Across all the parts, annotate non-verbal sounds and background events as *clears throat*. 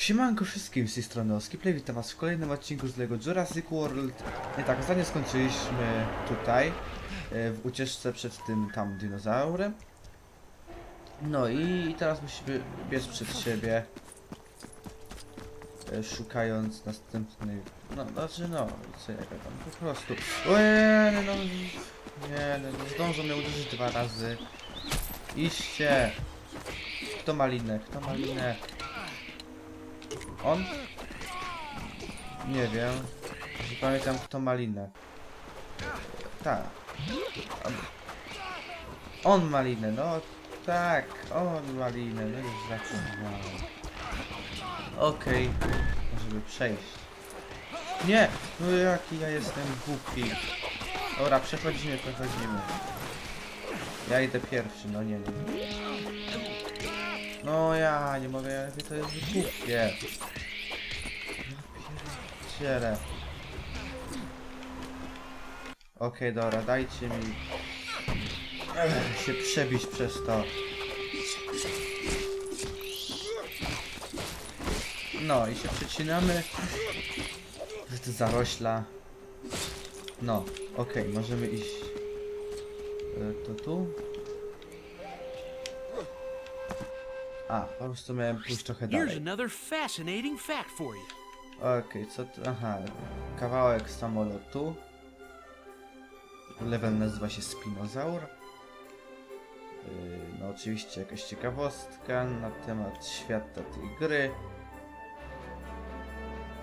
Siemanko wszystkim z tej strony Oskiplay, witam was w kolejnym odcinku z LEGO Jurassic World. Nie tak, ostatnio skończyliśmy tutaj, e, w ucieczce przed tym tam dinozaurem. No i teraz musimy biec przed siebie, e, szukając następnych, no znaczy no, co jaka tam, po prostu. Ojej, no, nie, no, zdążą mnie uderzyć dwa razy. Iście! Kto ma linę? Kto ma linę? On? Nie wiem. Nie pamiętam kto ma linę. Tak. On, ma linę, no tak, on ma linę, no już zapomniałem. Okej, możemy przejść. Nie! No jaki ja jestem głupi. Dobra, przechodzimy, przechodzimy. Ja idę pierwszy, no nie, nie. No ja nie mogę, jakie to jest głupie. Ja pierdzielę. Okej, dobra, dajcie mi Ech, się przebić przez to. No i się przecinamy. Z zarośla. No, okej, możemy iść. E, To tu? A, po prostu miałem pójść trochę Here's dalej. another fascinating fact for you. Okej, co tu? Aha, kawałek samolotu. Level nazywa się Spinozaur. Yy, No oczywiście jakaś ciekawostka na temat świata tej gry.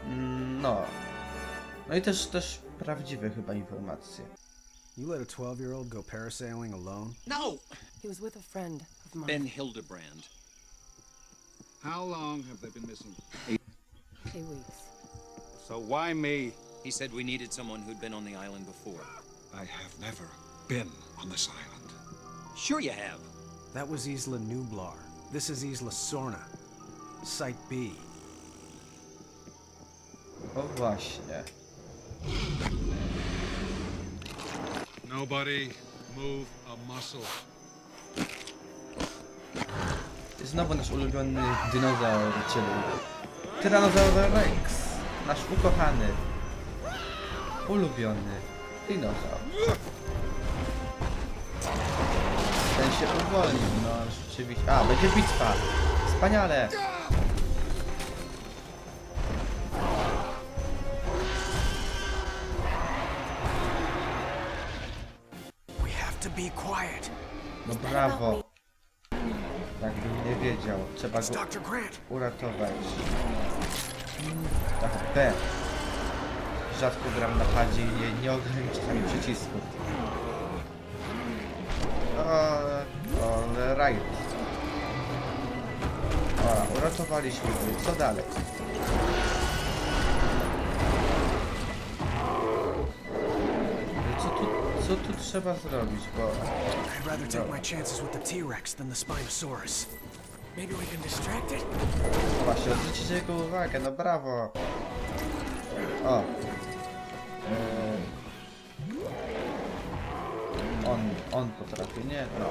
Mm, No. No i też, też prawdziwe chyba informacje. You let a 12 year old go parasailing alone? No! He was with a friend of mine. Ben Hildebrand. How long have they been missing? Eight weeks. So why me? He said we needed someone who'd been on the island before. I have never been on this island. Sure you have. That was Isla Nublar. This is Isla Sorna. Site B. B. O właśnie. Nobody move a muscle. Znowu nasz ulubiony dinozaur, czyli Tyrannosaurus Rex. Nasz ukochany, ulubiony dinozaur. Ten się uwolnił, no rzeczywiście. A, będzie bitwa. Wspaniale. No brawo. Jakbym nie wiedział. Trzeba go uratować. Tak, B. Rzadko gram na padzie i nie, nie ograniczam przycisków. O, right. O, uratowaliśmy go. Co dalej? Co tu, trzeba zrobić, bo... I'd rather take my chances with the T-Rex than the Spinosaurus. Maybe we can distract it? No Właśnie, odwrócić jego uwagę, no brawo. O. Eee. On, on potrafi, nie? No.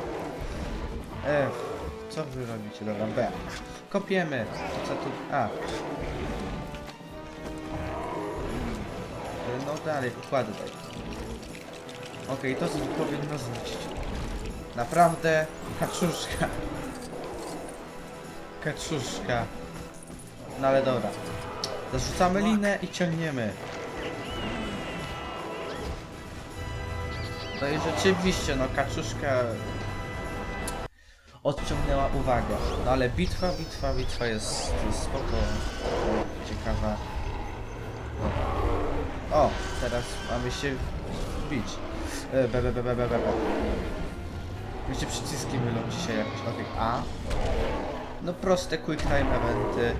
F. Co wy robicie? Dobra, B. Kopiemy. Co tu? A. Eee, No dalej, układy daj. Okej, to co powinno zniszczyć. Naprawdę, kaczuszka. Kaczuszka. No ale dobra. Zarzucamy linę i ciągniemy. No i rzeczywiście, no kaczuszka odciągnęła uwagę. No ale bitwa, bitwa, bitwa jest, jest spoko, ciekawa. O, teraz mamy się bić. E, się przyciski mylą dzisiaj jakoś. Okej, A. No proste quick time eventy.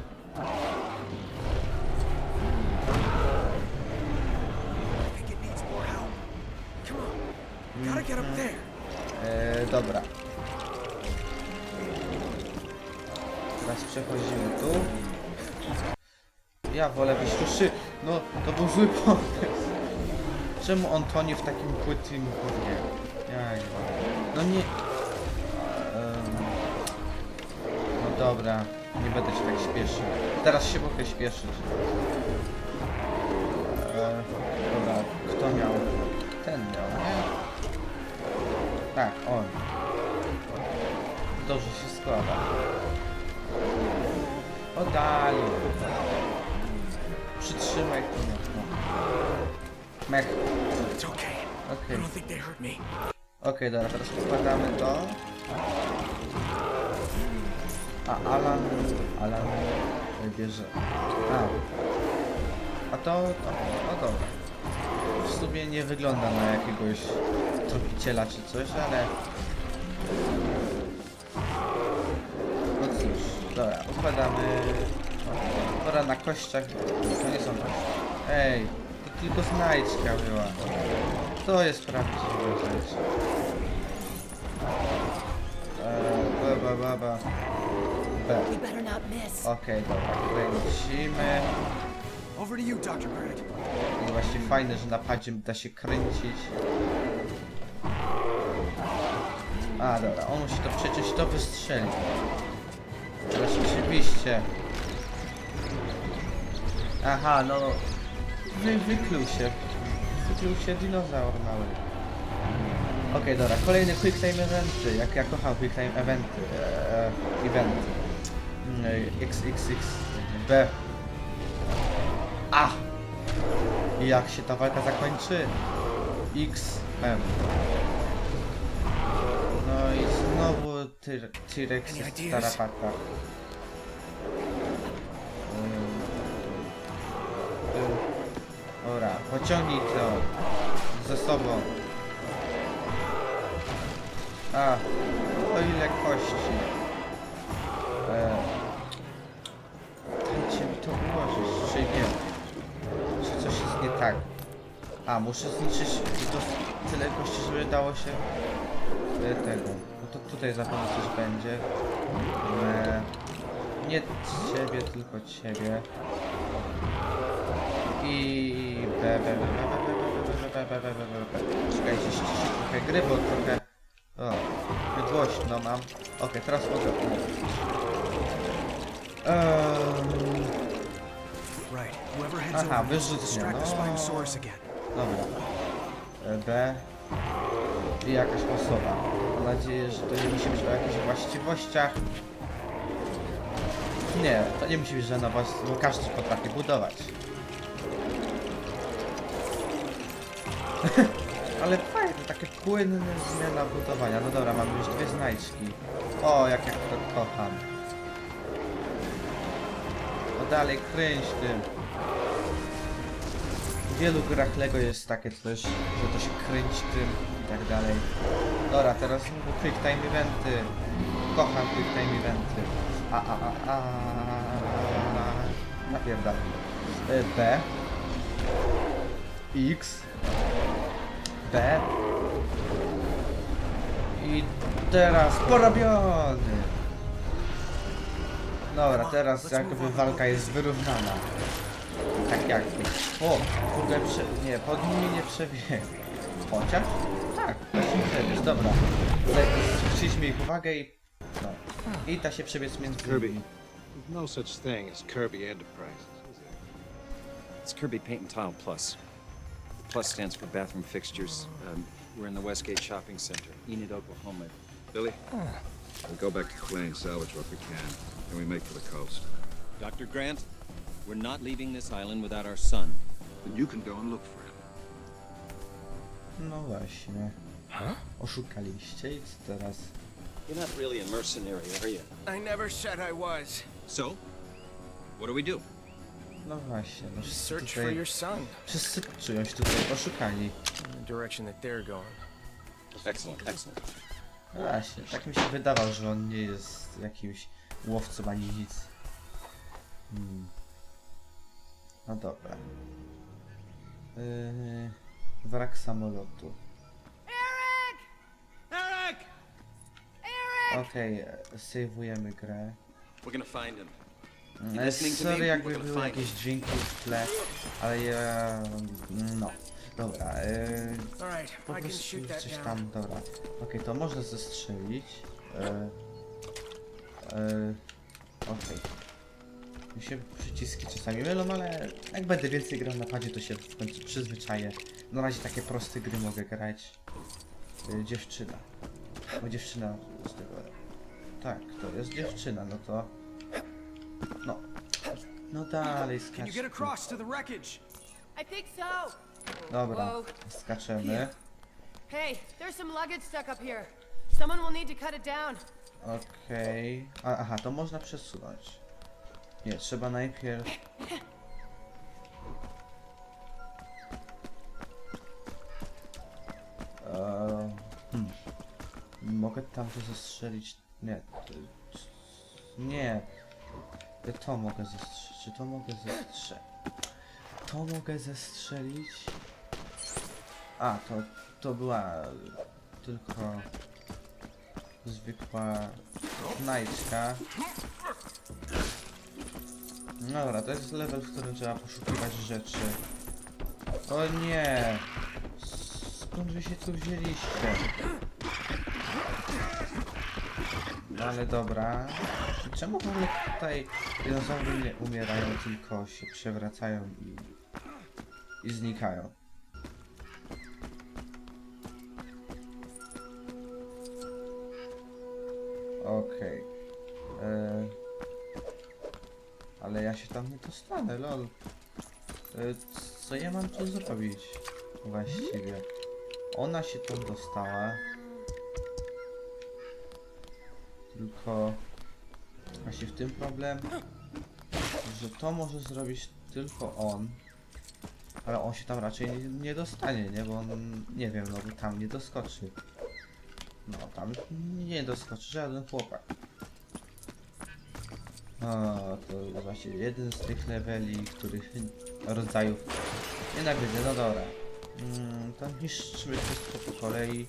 There. Eee, dobra. Teraz przechodzimy tu. Ja wolę wyśruszy. No, to był zły pomysł. Czemu on tonie w takim płytkim gównie? No nie... Em, No Dobra, nie będę się tak śpieszył. Teraz się mogę śpieszyć. E, dobra, kto miał? Ten miał, nie? Tak, on. Dobrze się składa. Oddali. Przytrzymaj to. Mech. It's okay. Okej. Okej, dobra, teraz podkładamy to. A Alan. Alan bierze. A. A to. to no dobra. W sumie nie wygląda na jakiegoś tropiciela czy coś, ale. No cóż, dobra, układamy. Dobra, na kościach. To nie są kości. Ej, tylko znajdźka była. To jest prawdziwa rzecz. Eee, ba, ba, ba, ba. B. Okej, dobra, kręcimy. Over to you, Dr. Grant. I właśnie fajne, że na padzie da się kręcić. A, dobra, on musi to przecież to wystrzelić. Rzeczywiście. Aha, no... Wy, wykluł się. Wykluł się dinozaur mały. Okej, dobra, kolejne quick time eventy. Jak ja kocham quick time eventy. Eee, eventy. Mm, XXX. B. A! Jak się ta walka zakończy? X M. No i znowu T-Rex jest tarapata. Pociągnij to ze sobą. A, o ile kości. E, dajcie mi to ułożyć, czy nie? Czy coś jest nie tak? A, muszę zniszczyć to tyle kości, żeby dało się e, tego. No to tutaj zapewne coś będzie. E, nie ciebie, tylko ciebie. I Czekajcie, ściszę trochę gry, bo trochę... O, głośno mam. Ok, teraz mogę mówić. Eee... Ehm. Aha, wyrzucnie, no. Dobra. E, B. I jakaś osoba. Mam nadzieję, że to nie musi być o jakichś właściwościach. Nie, to nie musi być żadna właściwość, bo każdy potrafi budować. *laughs* Ale fajne, takie płynne zmiana budowania. No dobra, mamy już dwie znajdźki. O, jak ja to kocham. No dalej, kręć tym. W wielu grach Lego jest takie coś, że to się kręci tym i tak dalej. Dobra, teraz quick time eventy. Kocham quick time eventy. A, a, a, a. Napierdalam. E, B. X. I teraz porobiony. Dobra, teraz jakby walka jest wyrównana. Tak jakby. O, kurde, prze... nie, pod nimi nie przebieg. Chociaż? Tak, właśnie przebiec, dobra. Zwróciliśmy ich uwagę i... No. I da się przebiec między Kirby. no such thing as Kirby Enterprises? It's Kirby Paint and Tile Plus. The plus stands for bathroom fixtures. Um, we're in the Westgate Shopping Center, Enid, Oklahoma. Billy? We go back to Clay and salvage what we can, and we make for the coast. Dr. Grant, we're not leaving this island without our son. Then you can go and look for him. No właśnie. Oszukaliście i co teraz? You're not really a mercenary, are you? I never said I was. So, what do we do? No właśnie, no wszyscy Search for tutaj... your son. Wszyscy czują się tutaj oszukani. In the direction that they're going. Excellent, excellent. No Właśnie, tak mi się wydawał, że on nie jest jakimś łowcą ani nic. Hmm. No dobra. Yy, wrak samolotu. Eric! Okej, okay, sejwujemy grę. We're gonna find him. Sorry, jakby były jakieś dźwięki w tle, ale ja... no. Dobra, right, po prostu coś tam, dobra. Okej, to można zestrzelić. E, e, Okej. Mi się przyciski czasami mylą, ale jak będę więcej grał na padzie, to się w końcu przyzwyczaję. Na razie takie proste gry mogę grać. Y, dziewczyna. Bo dziewczyna z tego... Tak, to jest dziewczyna, no to... No. No dalej Can you get skaczmy. across to the wreckage? I think so. Dobra, Whoa. skaczemy. Hey, there's some luggage stuck up here. Someone will need to cut it down. Okej. A, Aha, to można przesunąć. Nie, trzeba najpierw... Eee, hmm. Mogę tam to zestrzelić... Nie. to- Nie. To mogę zestrzelić. Czy to mogę zestrzelić? To mogę zestrzelić? A, to, to była tylko zwykła znajdźka. Dobra, to jest level, w którym trzeba poszukiwać rzeczy. O nie! Skąd wy się tu wzięliście? Ale dobra. Czemu w ogóle tutaj dinozaury nie umierają, tylko się przewracają i, i znikają? Okej. E, Ale ja się tam nie dostanę, lol. E, Co ja mam tu zrobić? Właściwie. Ona się tam dostała. Tylko... Właśnie w tym problem, że to może zrobić tylko on. Ale on się tam raczej nie, nie dostanie, nie? Bo on, nie wiem, no bo tam nie doskoczy. No, tam nie doskoczy żaden chłopak. O, to właśnie jeden z tych leveli, których rodzajów nienawidzę, no dobra. Mm, to niszczymy wszystko po kolei.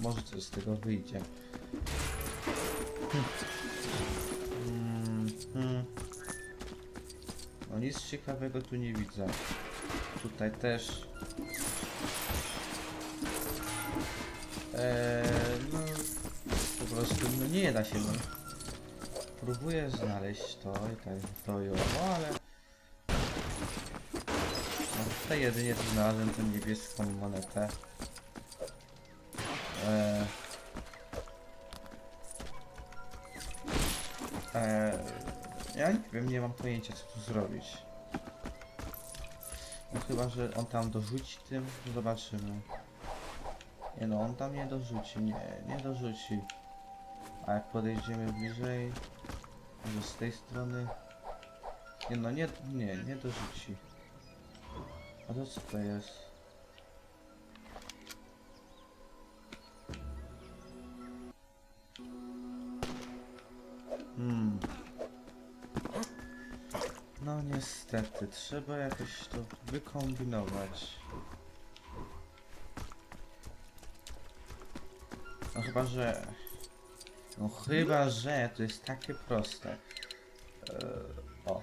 Może coś z tego wyjdzie. No nic ciekawego tu nie widzę. Tutaj też Eee, no, po prostu no nie da się, no. Próbuję znaleźć to i tak, to i owo, ale... No, tutaj jedynie znalazłem tę niebieską monetę. Eee, eee, ja nie wiem, nie mam pojęcia co tu zrobić. No chyba, że on tam dorzuci tym, zobaczymy. Nie no, on tam nie dorzuci, nie, nie dorzuci. A jak podejdziemy bliżej, może z tej strony... Nie no, nie, nie, nie dorzuci. A to co to jest? Hmm. No niestety, trzeba jakoś to wykombinować. No chyba, że... No chyba, że to jest takie proste. Eee, o.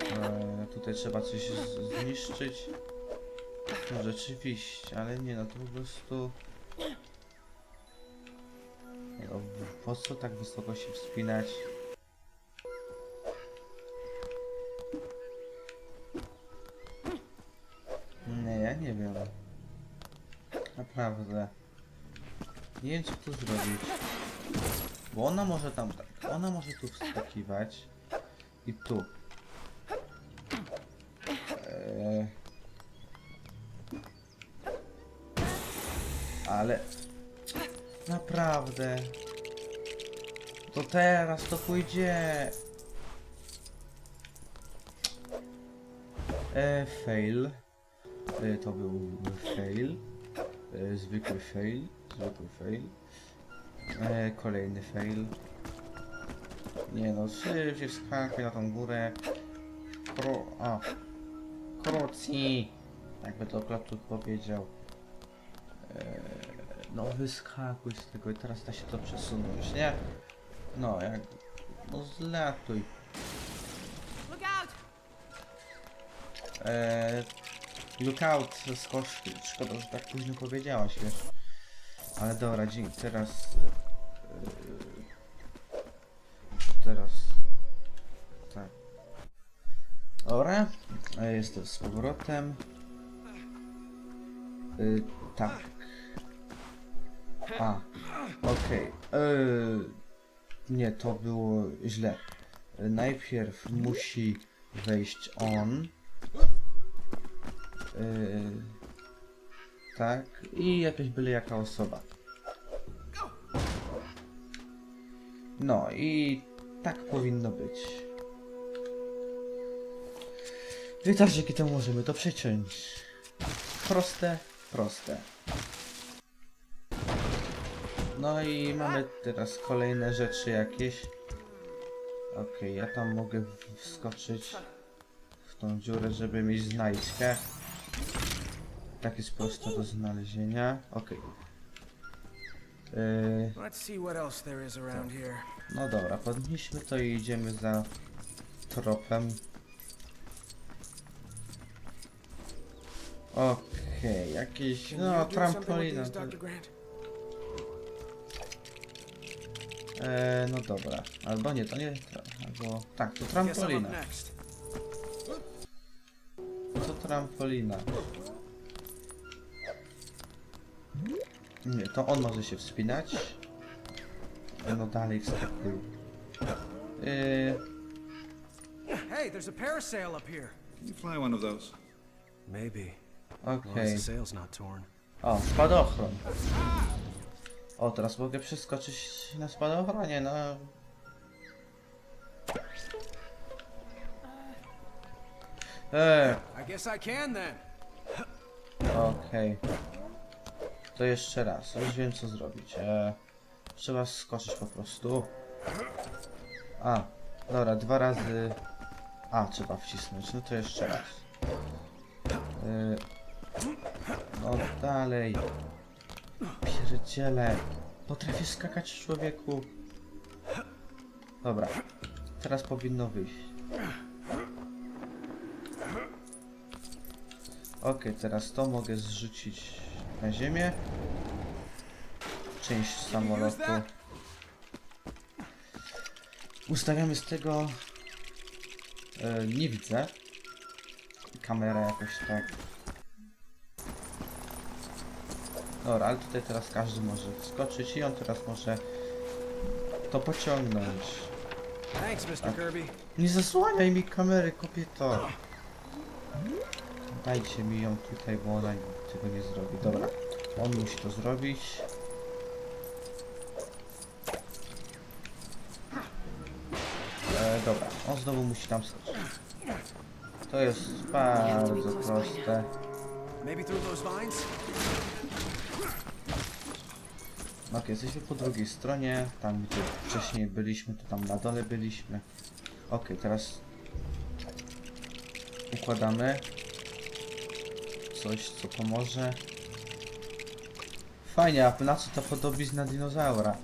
Eee, tutaj trzeba coś zniszczyć. No rzeczywiście, ale nie no, to po prostu... po co tak wysoko się wspinać? Nie, ja nie wiem. Naprawdę. Nie wiem co tu zrobić. Bo ona może tam tak. Ona może tu wskakiwać. I tu. Eee. Ale. Naprawdę. To teraz to pójdzie. E, fail. E, to był fail. E, zwykły fail. Zwykły fail. E, kolejny fail. Nie no, szybciej wskakuj na tą górę. Kro... A. Krucji. Jakby to Klatut powiedział. E, no wyskakuj z tego i teraz da się to przesunąć, nie? No, jak... No zlatuj. Look out! Eee, lookout z koszty. Szkoda, że tak późno powiedziałaś, wiesz. Ale dobra, dzięki. Teraz... Yy, teraz... Tak. Dobra. e, Jestem z powrotem. Yy, tak. A. Okej. Yy, nie, to było źle. Najpierw musi wejść on. Yy, tak. I jakaś byle jaka osoba. No i tak powinno być. I dzięki temu możemy to przeciąć. Proste, proste. No i mamy teraz kolejne rzeczy jakieś. Okej, ja tam mogę wskoczyć w tą dziurę, żeby mieć znajdźkę. Tak jest prosto do znalezienia. Okej. Yy, is around here. no dobra, podnieśmy to i idziemy za tropem. Okej, jakieś, Can no, trampolina. To, e, no dobra, albo nie, to nie, albo, tak, to trampolina. next. To trampolina. Nie, to on może się wspinać. E, No dalej wskakuj. Yy, Hey, there's a parasail up here. You fly one of those? Maybe. As long as the sail's not torn. O, spadochron. O, teraz mogę przeskoczyć na spadochronie, no. Eee, okej. To jeszcze raz, już wiem co zrobić. Eee, trzeba skoczyć po prostu. A, dobra, dwa razy... A, trzeba wcisnąć, no to jeszcze raz. Eee, no dalej. Pierdziele. Potrafisz skakać człowieku. Dobra. Teraz powinno wyjść. Okej, teraz to mogę zrzucić na ziemię. Część samolotu. Ustawiamy z tego... E, nie widzę. Kamera jakoś tak. Dobra, ale tutaj teraz każdy może wskoczyć i on teraz może to pociągnąć. Thanks, Mr. Kirby. Nie zasłaniaj mi kamery, kobieto! Dajcie mi ją tutaj, bo ona tego nie zrobi. Dobra, on musi to zrobić. E, dobra, on znowu musi tam skoczyć. To jest bardzo proste. Maybe through those vines? Ok, jesteśmy po drugiej stronie, tam gdzie wcześniej byliśmy, to tam na dole byliśmy. Ok, teraz układamy coś, co pomoże. Fajnie, a na co to podobizna dinozaura?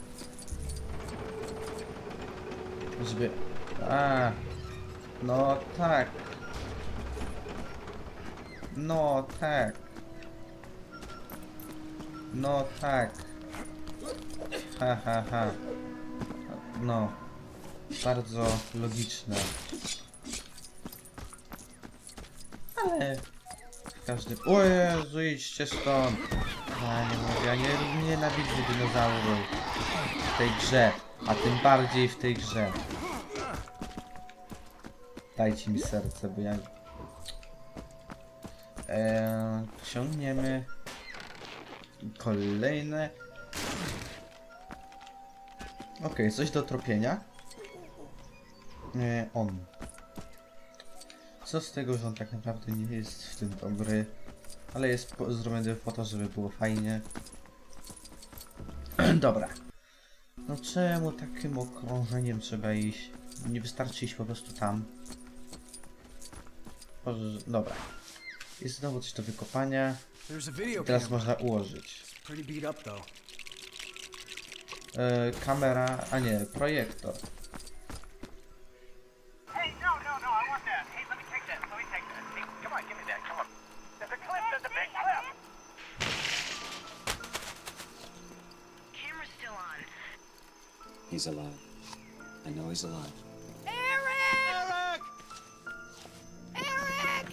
Żeby... A, no tak. No tak. No tak. Ha, ha, ha. No. Bardzo logiczne. Ale... W każdym... O Jezu, idźcie stąd! Ja nie mówię, ja nie nienawidzę dinozaurów. W tej grze. A tym bardziej w tej grze. Dajcie mi serce, bo ja... Eee, ciągniemy... Kolejne... Okej, coś do tropienia. Nie, on. Co z tego, że on tak naprawdę nie jest w tym dobry, ale jest po, zrobiony po to, żeby było fajnie. *clears throat* Dobra. No czemu takim okrążeniem trzeba iść? Nie wystarczy iść po prostu tam. Dobra. Jest znowu coś do wykopania. Teraz można ułożyć. E, kamera, a nie, projektor. Hey, no, no, no, I want that. Hey, let me take that. Let me take that. Hey, come on, give me that. Come on. There's a cliff. There's a big cliff. He's alive. I know he's alive. Eric! Eric!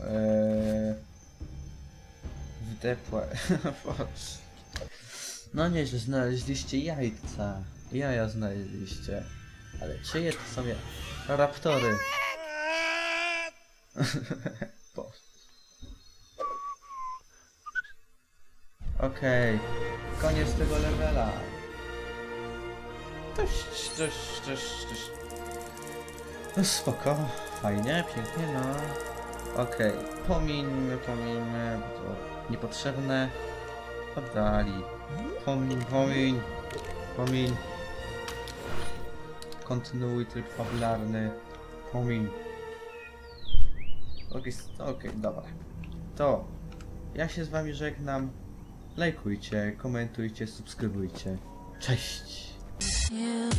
Eee, wdepłe. *laughs* no nie, że znaleźliście jajca. Jaja znaleźliście. Ale czyje to są ja... Raptory. *laughs* Okej, koniec tego levela. Dość, dość, dość, dość. No spoko, fajnie, pięknie, no. Okej, pomińmy, pomińmy, bo to niepotrzebne. Oddali. Pomiń, pomiń, pomiń. Kontynuuj tryb fabularny. Pomiń. Okej, s- okej, dobra. To ja się z wami żegnam. Lajkujcie, komentujcie, subskrybujcie. Cześć! You